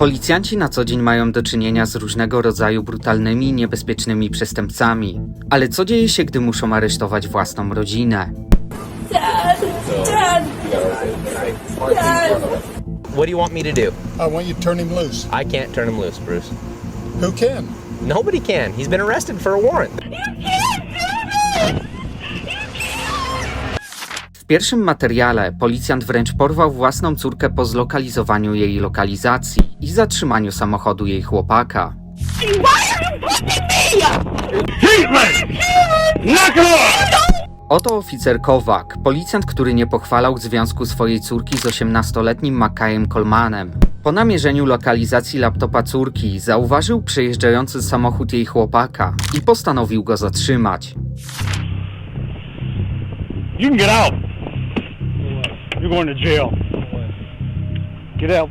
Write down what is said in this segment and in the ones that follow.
Policjanci na co dzień mają do czynienia z różnego rodzaju brutalnymi i niebezpiecznymi przestępcami. Ale co dzieje się, gdy muszą aresztować własną rodzinę? What do you want me to do? I want you to turn him loose. I can't turn him loose, Bruce. Who can? Nobody can. He's been arrested for a warrant. W pierwszym materiale policjant wręcz porwał własną córkę po zlokalizowaniu jej lokalizacji i zatrzymaniu samochodu jej chłopaka. Oto oficer Kowak, policjant, który nie pochwalał związku swojej córki z 18-letnim Makajem Colmanem. Po namierzeniu lokalizacji laptopa córki zauważył przejeżdżający samochód jej chłopaka i postanowił go zatrzymać. You can get out. You're going to jail. Get out.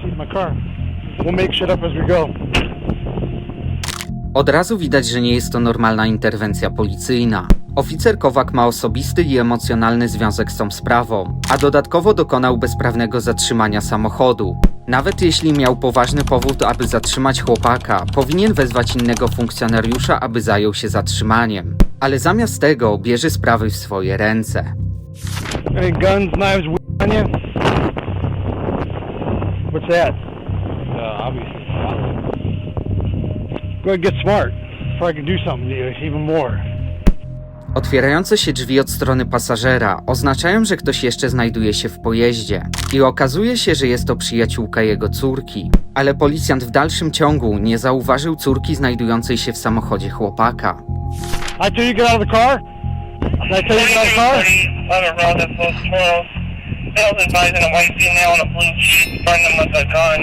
Seat in my car. We'll make shit up as we go. Od razu widać, że nie jest to normalna interwencja policyjna. Oficer Kowak ma osobisty i emocjonalny związek z tą sprawą, a dodatkowo dokonał bezprawnego zatrzymania samochodu. Nawet jeśli miał poważny powód, aby zatrzymać chłopaka, powinien wezwać innego funkcjonariusza, aby zajął się zatrzymaniem. Ale zamiast tego bierze sprawy w swoje ręce. Any guns, knives, weed on you? What's that? Uh, obviously. Go ahead get smart before I can do something to you, even more. Otwierające się drzwi od strony pasażera oznaczają, że ktoś jeszcze znajduje się w pojeździe i okazuje się, że jest to przyjaciółka jego córki. Ale policjant w dalszym ciągu nie zauważył córki znajdującej się w samochodzie chłopaka. I tell you get out of the car? I tell you get out of the car? on a road that flows 12. Sales advising a white female in a blue jeep, find them with a gun.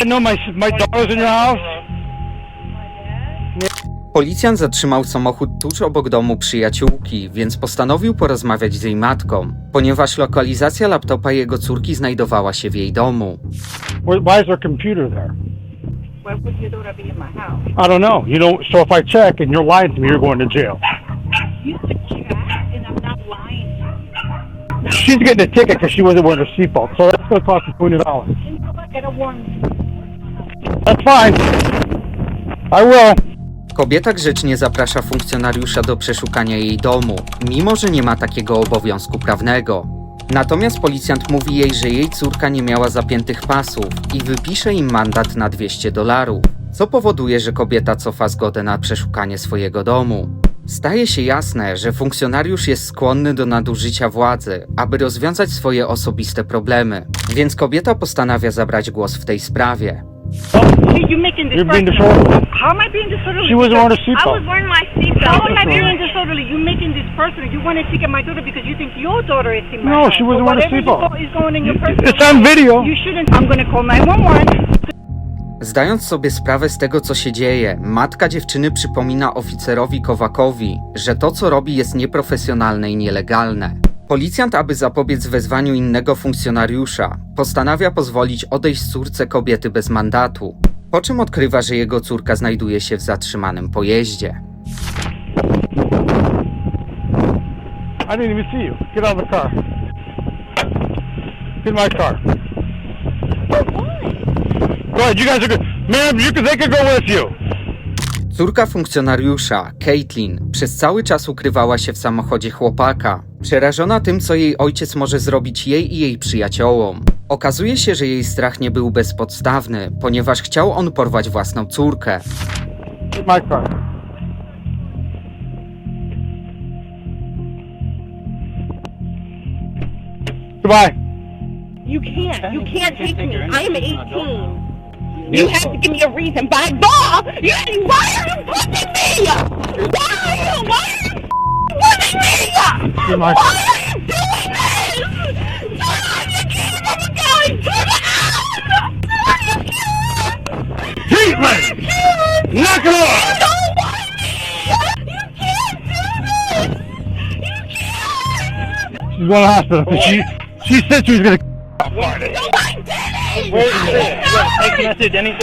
I know my, my daughter's in your house. Policjant zatrzymał samochód tuż obok domu przyjaciółki, więc postanowił porozmawiać z jej matką, ponieważ lokalizacja laptopa jego córki znajdowała się w jej domu. Why is there a computer there? Why would your daughter be in my house? I don't know. You don't. So if I check and you're lying to me, you're going to jail. You said check, and I'm not lying. She's getting a ticket because she wasn't wearing her seatbelt. So that's going to cost you twenty dollars. That's fine. I will. Kobieta grzecznie zaprasza funkcjonariusza do przeszukania jej domu, mimo że nie ma takiego obowiązku prawnego. Natomiast policjant mówi jej, że jej córka nie miała zapiętych pasów i wypisze im mandat na 200 dolarów, co powoduje, że kobieta cofa zgodę na przeszukanie swojego domu. Staje się jasne, że funkcjonariusz jest skłonny do nadużycia władzy, aby rozwiązać swoje osobiste problemy, więc kobieta postanawia zabrać głos w tej sprawie. Making this You're. How am I being disorderly? She wasn't wearing a I seatbelt. was wearing my seatbelt. How am I being disorderly? You making this personal. You want to my daughter because you think your daughter is in my No, house. she wasn't But wearing a whatever you seatbelt. go- is going in your personal It's on video. You shouldn't. I'm going to call 911. Zdając sobie sprawę z tego, co się dzieje, matka dziewczyny przypomina oficerowi Kowakowi, że to, co robi, jest nieprofesjonalne i nielegalne. Policjant, aby zapobiec wezwaniu innego funkcjonariusza, postanawia pozwolić odejść córce kobiety bez mandatu, po czym odkrywa, że jego córka znajduje się w zatrzymanym pojeździe. I didn't even see you. Get out of the car. Get in my car. Go ahead. You guys are good. Ma'am, you can, they can go with you. Córka funkcjonariusza, Caitlin, przez cały czas ukrywała się w samochodzie chłopaka, przerażona tym, co jej ojciec może zrobić jej i jej przyjaciołom. Okazuje się, że jej strach nie był bezpodstawny, ponieważ chciał on porwać własną córkę. My car. Goodbye. You can't. You can't take me. I am 18. You have to give me a reason. By law, you, why are you pushing me? Why are you? Why are you pushing me? Why are you Can't! She's going to the hospital. She she said she was going to. No, I didn't!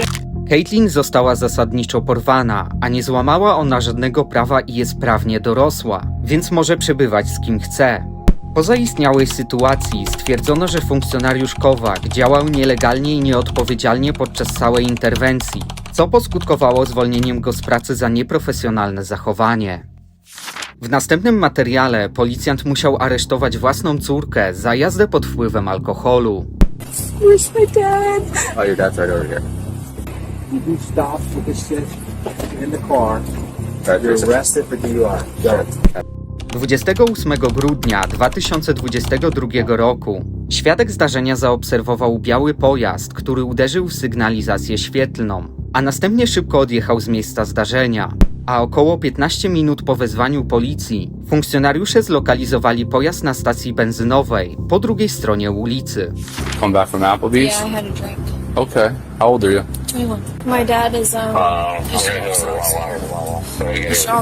Caitlin została zasadniczo porwana, a nie złamała ona żadnego prawa i jest prawnie dorosła, więc może przebywać z kim chce. Po zaistniałej sytuacji stwierdzono, że funkcjonariusz Kowak działał nielegalnie i nieodpowiedzialnie podczas całej interwencji, co poskutkowało zwolnieniem go z pracy za nieprofesjonalne zachowanie. W następnym materiale policjant musiał aresztować własną córkę za jazdę pod wpływem alkoholu. Where's my dad? Oh, your dad's right over here. You stopped with this shit in the car. You're arrested for DUI. Go. 28 grudnia 2022 roku świadek zdarzenia zaobserwował biały pojazd, który uderzył w sygnalizację świetlną, a następnie szybko odjechał z miejsca zdarzenia. A około 15 minut po wezwaniu policji funkcjonariusze zlokalizowali pojazd na stacji benzynowej po drugiej stronie ulicy. Come back from Applebee's? Yeah, I had a drink. Okay. How old are you? 21. My dad is, um,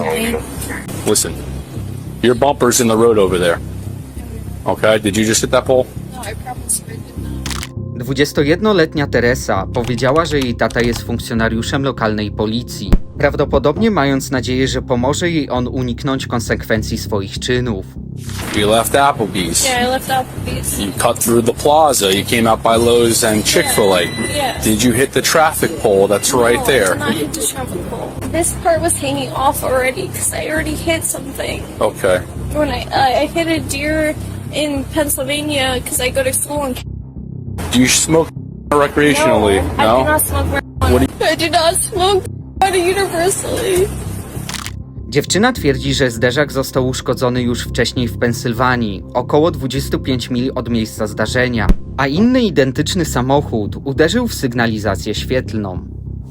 me. Listen, your bumper's in the road over there. Okay. Did you just hit that pole? No, I I did not. 21-letnia Teresa powiedziała, że jej tata jest funkcjonariuszem lokalnej policji, prawdopodobnie mając nadzieję, że pomoże jej on uniknąć konsekwencji swoich czynów. You left Applebee's. Yeah, I left Applebee's. You cut through the plaza. You came out by Lowe's and Chick Fil A. Yeah. Did you hit the traffic pole that's right no, I there? did not hit the traffic pole. This part was hanging off already because I already hit something. Okay. When I uh, I hit a deer in Pennsylvania because I go to school in Do you smoke recreationally? No, I do not smoke marijuana. I do not smoke universally. Dziewczyna twierdzi, że zderzak został uszkodzony już wcześniej w Pensylwanii, około 25 mil od miejsca zdarzenia, a inny identyczny samochód uderzył w sygnalizację świetlną.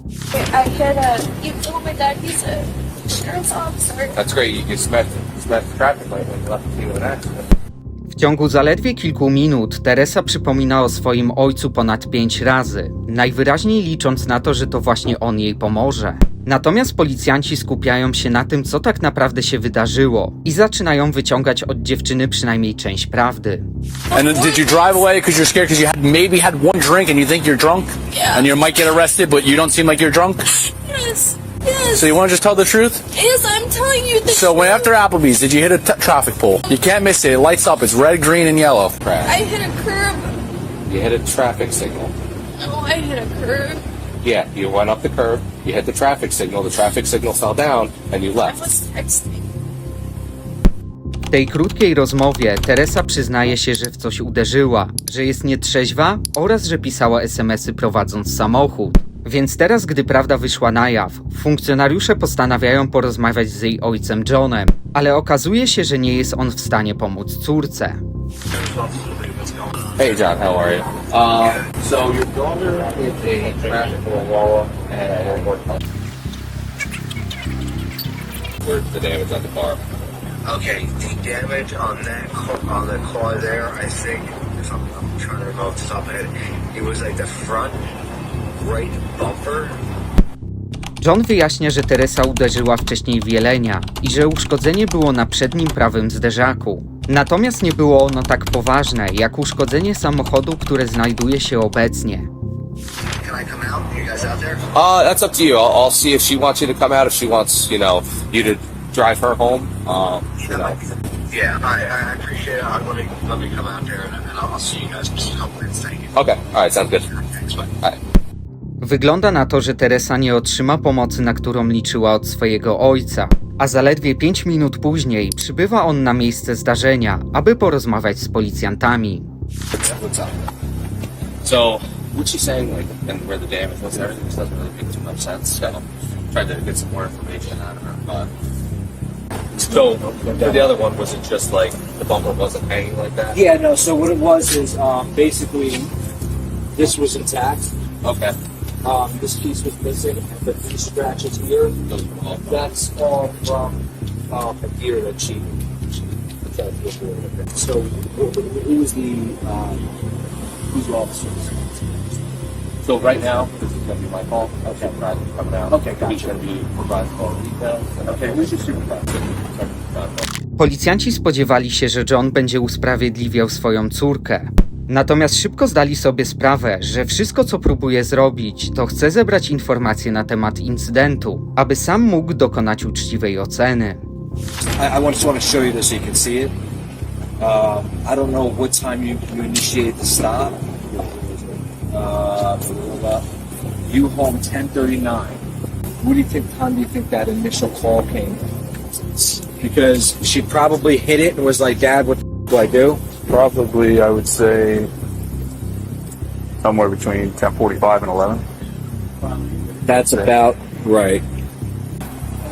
I hit a. You told my dad he's a sheriff's officer. That's great. You, you smashed, you smashed the traffic light when you left the an accident. W ciągu zaledwie kilku minut Teresa przypomina o swoim ojcu ponad pięć razy, najwyraźniej licząc na to, że to właśnie on jej pomoże. Natomiast policjanci skupiają się na tym, co tak naprawdę się wydarzyło i zaczynają wyciągać od dziewczyny przynajmniej część prawdy. And did you drive away because you're scared because you had maybe had one drink and you think you're drunk? Yeah. And you might get arrested, but you don't seem like you're drunk? Yes. Yes. So you want to just tell the truth? yes, I'm telling you the So when after Applebee's, did you hit a t- traffic pole? You can't miss it. It lights up. It's red, green, and yellow. I hit a curb. You hit a traffic signal. No, I hit a curb. Yeah, you went up the curb. You hit the traffic signal. The traffic signal fell down, and you I left. was texting. W tej krótkiej rozmowie Teresa przyznaje się, że w coś uderzyła, że jest nietrzeźwa oraz że pisała SMS-y prowadząc samochód. Więc teraz, gdy prawda wyszła na jaw, funkcjonariusze postanawiają porozmawiać z jej ojcem Johnem, ale okazuje się, że nie jest on w stanie pomóc córce. Hey, John. How are you? Uh, so your daughter hit a traffic wall and where's the damage on the car? Okay, the damage on that car, on the car there, I think, if I'm, I'm trying to remember off the top of my head, it was like the front. John wyjaśnia, że Teresa uderzyła wcześniej w jelenia i że uszkodzenie było na przednim prawym zderzaku. Natomiast nie było ono tak poważne jak uszkodzenie samochodu, które znajduje się obecnie. Uh, that's up to you. I'll, I'll see if she wants you to come out. If she wants, you know, you to drive her home. Um, you know. Yeah, I, I appreciate it. Let me let me come out there and, and I'll, I'll see you guys in just a couple minutes. Thank you. Okay. All right. Sounds good. Thanks, bye. All right. Wygląda na to, że Teresa nie otrzyma pomocy, na którą liczyła od swojego ojca, a zaledwie 5 minut później przybywa on na miejsce zdarzenia, aby porozmawiać z policjantami. So, what's she saying, like, and where the damage was everything? This doesn't really make too much sense. So, tried to get some more information of her, but. So, for the other one, was it just like the bumper wasn't hanging like that? Yeah, no, so what it was is um, basically this was intact. Okay. Um, this piece was missing, and the three scratches here, that's all from um, a deer that she, she attacked with her. So who who was the, um, who's the officer? So right now, this is gonna be my call. Okay. Supervisor's coming out. Okay, gotcha. He's gonna be providing all the details. Okay, who's your supervisor? Policjanci spodziewali się, że John będzie usprawiedliwiał swoją córkę. Natomiast szybko zdali sobie sprawę, że wszystko co próbuje zrobić, to chce zebrać informacje na temat incydentu, aby sam mógł dokonać uczciwej oceny. I, I. Uh, blah, blah, blah. you home 1039. What do you think time do you think that initial call came? Because she probably hit it and was like, Dad, what do I do? Probably, I would say somewhere between 10:45 and 11. That's about right.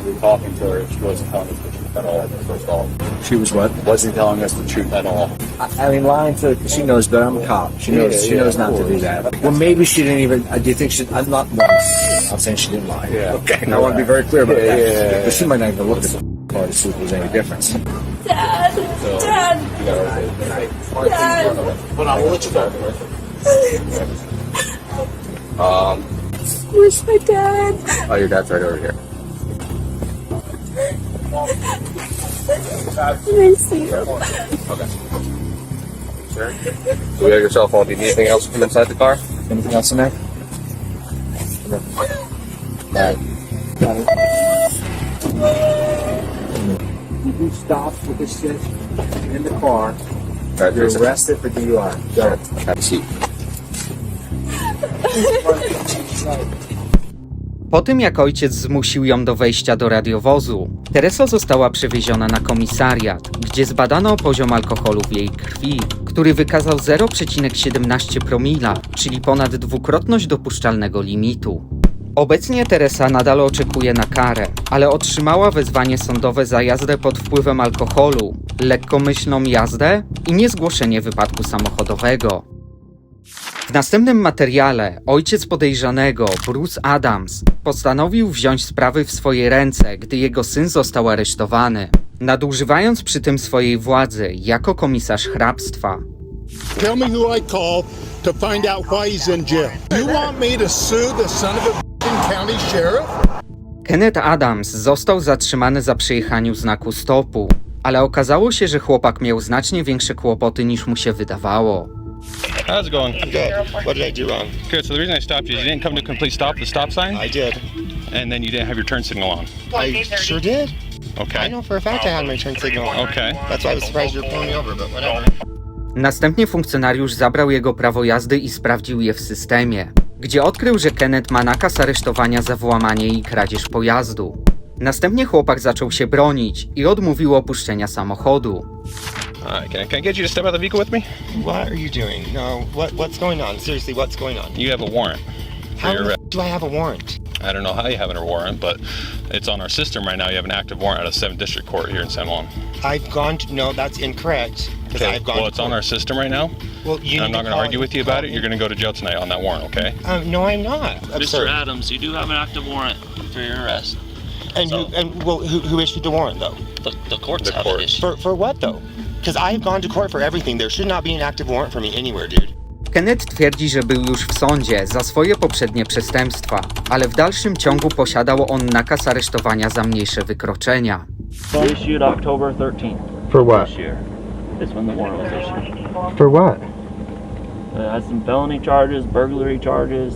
We were talking to her. She wasn't telling us the truth at all. First off, She was what? wasn't telling us the truth at all. I, I mean, lying to she knows better. I'm a cop. She knows. Yeah, she yeah, knows of not to do that. Well, maybe she didn't even. uh, Do you think she? I'm not. No, I'm saying she didn't lie. Yeah. Okay. And I want to be very clear about Yeah, that. yeah, yeah, But she might not even look at the car to see if there's any difference. Dad, Dad, Dad. Hold on, we'll let you go. Um, Where's my dad? oh, your dad's right over here. Can I see him? Okay. Sure. So we have your cell phone. Do you need anything else from inside the car? Anything else in there? You with this shit in the car. Right, You're arrested for DUI. Go. Have a seat. Po tym jak ojciec zmusił ją do wejścia do radiowozu, Teresa została przewieziona na komisariat, gdzie zbadano poziom alkoholu w jej krwi, który wykazał 0,17 promila, czyli ponad dwukrotność dopuszczalnego limitu. Obecnie Teresa nadal oczekuje na karę, ale otrzymała wezwanie sądowe za jazdę pod wpływem alkoholu, lekkomyślną jazdę i niezgłoszenie wypadku samochodowego. W następnym materiale ojciec podejrzanego, Bruce Adams, postanowił wziąć sprawy w swoje ręce, gdy jego syn został aresztowany, nadużywając przy tym swojej władzy jako komisarz hrabstwa. Tell me who I called to find out why he's in jail. You want me to sue the son of a? Kenneth Adams został zatrzymany za przejechaniu znaku stopu, ale okazało się, że chłopak miał znacznie większe kłopoty niż mu się wydawało. How's it going? Good. What did I do wrong? Good. So the reason I stopped you is you didn't come to complete stop the stop sign, I did. and then you didn't have your turn signal on. I sure did. I Okay. know for a fact I had my turn signal on. Okay. That's why I was surprised you were pulling me over, but whatever. Następnie funkcjonariusz zabrał jego prawo jazdy i sprawdził je w systemie, gdzie odkrył, że Kenneth ma nakaz aresztowania za włamanie i kradzież pojazdu. Następnie chłopak zaczął się bronić i odmówił opuszczenia samochodu. All right. Can I, can I get you to step out of the vehicle with me? What are you doing? No. What What's going on? Seriously, what's going on? You have a warrant for How your the arrest. f- do I have a warrant? I don't know how you have a warrant, but it's on our system right now. You have an active warrant out of 7th District Court here in San Juan. I've gone to. No, that's incorrect. Okay. I've gone. Well, it's on our system right now. Well, you and I'm not going to argue with you about it. You're going to go to jail tonight on that warrant, okay? Um, no, I'm not. Mr. Absurd. Adams, you do have an active warrant for your arrest. And you, and well, who, who issued the warrant though? The, the courts The have court. For for what though? Because I've gone to court for everything. There should not be an active warrant for me anywhere, dude. Kenneth twierdzi, że był już w sądzie za swoje poprzednie przestępstwa, ale w dalszym ciągu posiadał on nakaz aresztowania za mniejsze wykroczenia. Issued October 13th For what? this year. Is when the warrant was issued. For what? It has some felony charges, burglary charges.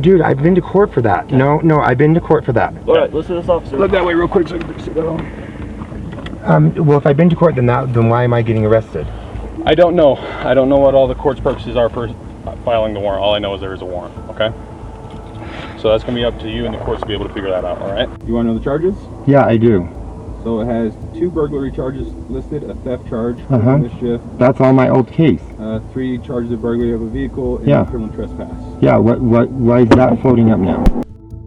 Dude, I've been to court for that. No, no, I've been to court for that. All right, listen to this officer. Look that way real quick so I can sit down. Um, well, if I've been to court, then that, then why am I getting arrested? I don't know. I don't know what all the court's purposes are for filing the warrant. All I know is there is a warrant, okay? So that's going to be up to you and the courts to be able to figure that out, all right? You want to know the charges? Yeah, I do. So it has two burglary charges listed, a theft charge, Uh-huh. criminal mischief, That's all my old case. uh, three charges of burglary of a vehicle, and Yeah. criminal trespass. Yeah, what, what, why is that floating up now?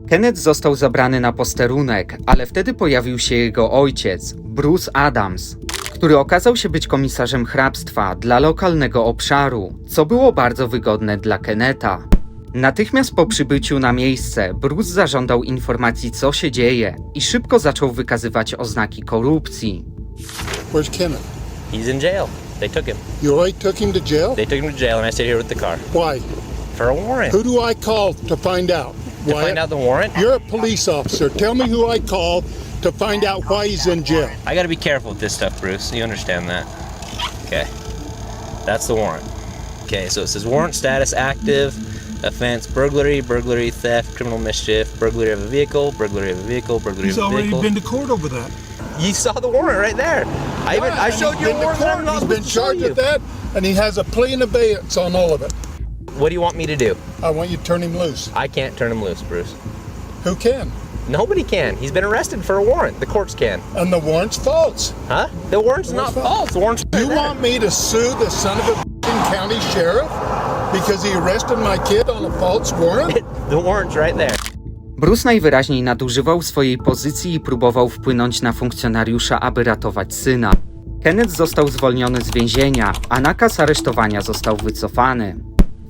Kenneth został zabrany na posterunek, ale wtedy pojawił się jego ojciec, Bruce Adams, który okazał się być komisarzem hrabstwa dla lokalnego obszaru, co było bardzo wygodne dla Kenneta. Natychmiast po przybyciu na miejsce, Bruce zażądał informacji, co się dzieje, i szybko zaczął wykazywać oznaki korupcji. Where's Kenneth? He's in jail. They took him. You already took him to jail? They took him to jail, and I stayed here with the car Why? for a warrant. Who do I call to find out? To Why? find out the warrant, You're a police officer. Tell me who I called to find out why he's in jail. I got to be careful with this stuff, Bruce. You understand that? Okay. That's the warrant. Okay, so it says warrant status active, offense burglary, burglary, theft, criminal mischief, burglary of a vehicle, burglary of a vehicle, burglary of a vehicle. He's already been to court over that. You saw the warrant right there. I even- I showed you a been to warrant court, not He's been supposed to show charged with that, and he has a plea in abeyance on all of it. What do you want me to do? I want you to turn him loose. I can't turn him loose, Bruce. Who can? Nobody can. He's been arrested for a warrant. The courts can. And the warrant's false. Huh? The warrant's not false. The warrant's You want me to sue the son of a county sheriff because he arrested my kid on a false warrant? The warrant's right there. Bruce najwyraźniej nadużywał swojej pozycji i próbował wpłynąć na funkcjonariusza, aby ratować syna. Kenneth został zwolniony z więzienia, a nakaz aresztowania został wycofany.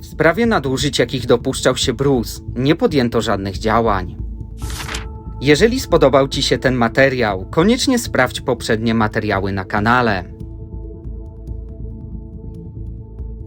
W sprawie nadużyć, jakich dopuszczał się Bruce, nie podjęto żadnych działań. Jeżeli spodobał Ci się ten materiał, koniecznie sprawdź poprzednie materiały na kanale.